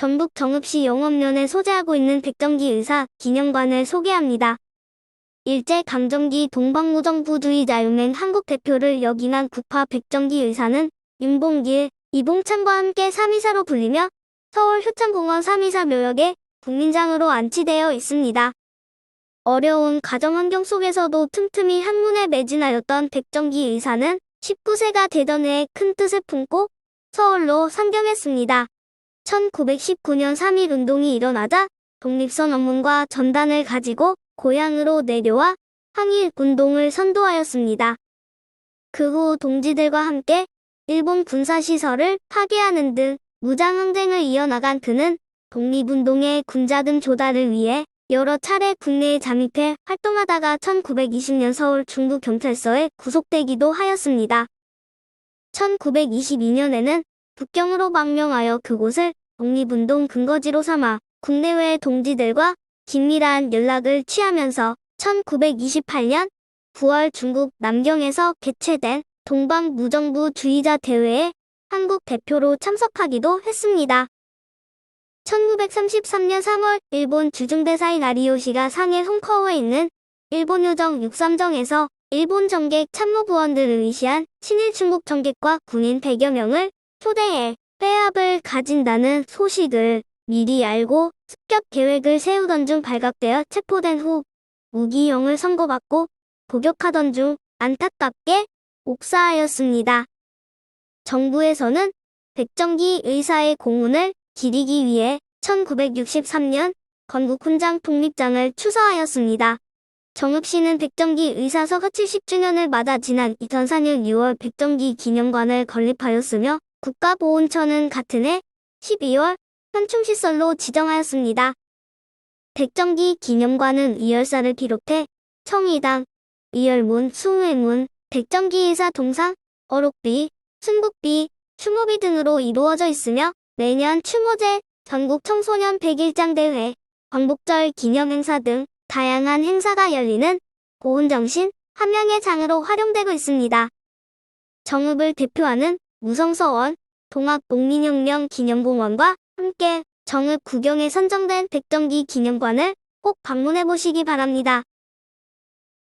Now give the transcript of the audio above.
전북 정읍시 영업면에 소재하고 있는 백정기 의사 기념관을 소개합니다. 일제 강점기 동방무정부주의자 연맹 한국 대표를 역임한 국파 백정기 의사는 윤봉길, 이봉찬과 함께 3위사로 불리며 서울 효창공원 3위사 묘역에 국민장으로 안치되어 있습니다. 어려운 가정환경 속에서도 틈틈이 학문에 매진하였던 백정기 의사는 19세가 되던 해에 큰 뜻을 품고 서울로 상경했습니다. 1919년 3.1 운동이 일어나자 독립선 업문과 전단을 가지고 고향으로 내려와 항일 운동을 선도하였습니다. 그 후 동지들과 함께 일본 군사시설을 파괴하는 등 무장항쟁을 이어나간 그는 독립운동의 군자금 조달을 위해 여러 차례 국내에 잠입해 활동하다가 1920년 서울 중부경찰서에 구속되기도 하였습니다. 1922년에는 북경으로 망명하여 그곳을 독립운동 근거지로 삼아 국내외 동지들과 긴밀한 연락을 취하면서 1928년 9월 중국 남경에서 개최된 동방무정부주의자 대회에 한국 대표로 참석하기도 했습니다. 1933년 3월 일본 주중대사인 아리요시가 상해 홍커우에 있는 일본 요정 63정에서 일본 정객 참모부원들을 의시한 친일 중국 정객과 군인 100여 명을 초대해 회합을 가진다는 소식을 미리 알고 습격 계획을 세우던 중 발각되어 체포된 후 무기형을 선고받고 복역하던 중 안타깝게 옥사하였습니다. 정부에서는 백정기 의사의 공훈을 기리기 위해 1963년 건국 훈장 독립장을 추서하였습니다. 정읍시는 백정기 의사 서가 70주년을 맞아 지난 2004년 6월 백정기 기념관을 건립하였으며 국가보훈처는 같은 해 12월 현충시설로 지정하였습니다. 백정기 기념관은 이열사를 비롯해 청이당, 이열문, 숭회문, 백정기 의사 동상, 어록비, 순국비, 추모비 등으로 이루어져 있으며 매년 추모제, 전국 청소년 100일장 대회, 광복절 기념행사 등 다양한 행사가 열리는 고운정신 한 명의 장으로 활용되고 있습니다. 정읍을 대표하는 무성서원, 동학농민혁명 기념공원과 함께 정읍 구경에 선정된 백정기 기념관을 꼭 방문해 보시기 바랍니다.